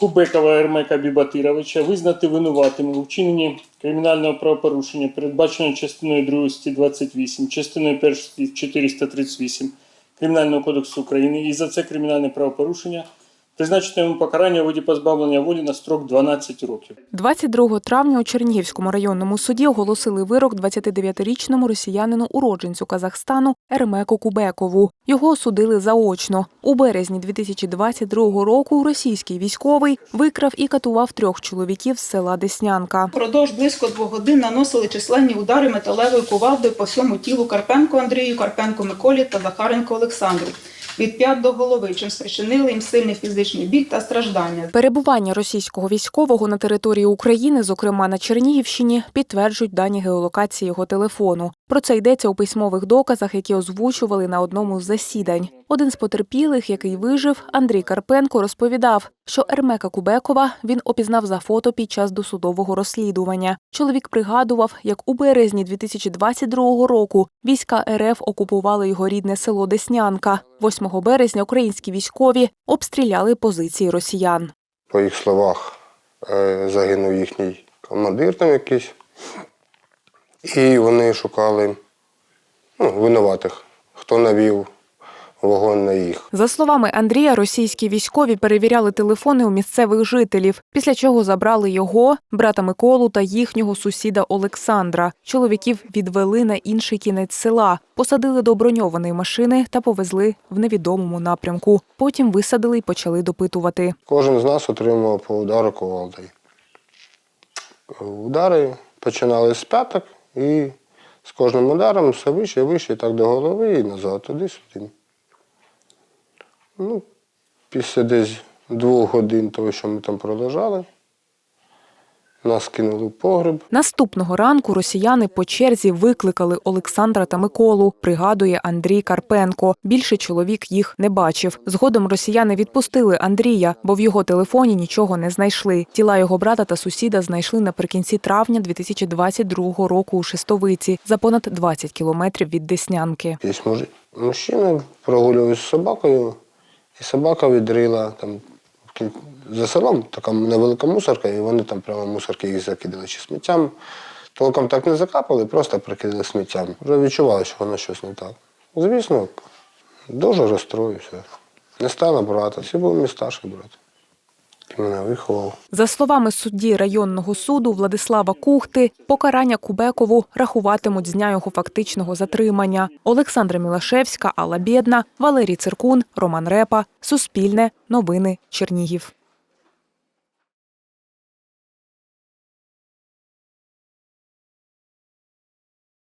Кубекова Ермека Бібатировича визнати винуватим у вчиненні кримінального правопорушення, передбаченого частиною 2 статті 28, частиною 1 статті 438 Кримінального кодексу України і за це кримінальне правопорушення призначити йому покарання у виді позбавлення волі на строк 12 років. 22 травня у Чернігівському районному суді оголосили вирок 29-річному росіянину уродженцю Казахстану Ермеку Кубекову. Його осудили заочно. У березні 2022 року російський військовий викрав і катував трьох чоловіків з села Деснянка. Продовж близько двох годин наносили численні удари металевою кувалдою по всьому тілу Карпенко Андрію, Карпенко Миколі та Захаренко Олександру від п'ят до голови, чим спричинили їм сильний фізичний біль та страждання. Перебування російського військового на території України, зокрема на Чернігівщині, підтверджують дані геолокації його телефону. Про це йдеться у письмових доказах, які озвучували на одному з засідань. Один з потерпілих, який вижив, Андрій Карпенко, розповідав, що Ермека Кубекова він опізнав за фото під час досудового розслідування. Чоловік пригадував, як у березні 2022 року війська РФ окупували його рідне село Деснянка. 8 березня українські військові обстріляли позиції росіян. По їх словах, е, загинув їхній командир там якийсь. І вони шукали ну, винуватих, хто навів вогонь на їх. За словами Андрія, російські військові перевіряли телефони у місцевих жителів, після чого забрали його, брата Миколу та їхнього сусіда Олександра. Чоловіків відвели на інший кінець села, посадили до броньованої машини та повезли в невідомому напрямку. Потім висадили і почали допитувати. Кожен з нас отримував по удару кувалдою. Удари починали з п'яток і з кожним ударом все вище, вище, так до голови і назад, туди-сюди. Ну, після десь двох годин того, що ми там пролежали, нас кинули в погреб. Наступного ранку росіяни по черзі викликали Олександра та Миколу, пригадує Андрій Карпенко. Більше чоловік їх не бачив. Згодом росіяни відпустили Андрія, бо в його телефоні нічого не знайшли. Тіла його брата та сусіда знайшли наприкінці травня 2022 року у Шестовиці за понад 20 кілометрів від Деснянки. Якийсь муж... мужчина прогулювався з собакою, і собака відрила там за селом така невелика мусорка, і вони там прямо мусорки їх закидали чи сміттям. Толком так не закапали, просто прикидали сміттям. Вже відчували, що воно щось не так. Звісно, дуже розстроївся. Не стала брата, всі були мій старший брат, мене виховав. За словами судді районного суду Владислава Кухти, покарання Кубекову рахуватимуть з дня його фактичного затримання. Олександра Мілашевська, Алла Бєдна, Валерій Циркун, Роман Репа, Суспільне, Новини, Чернігів.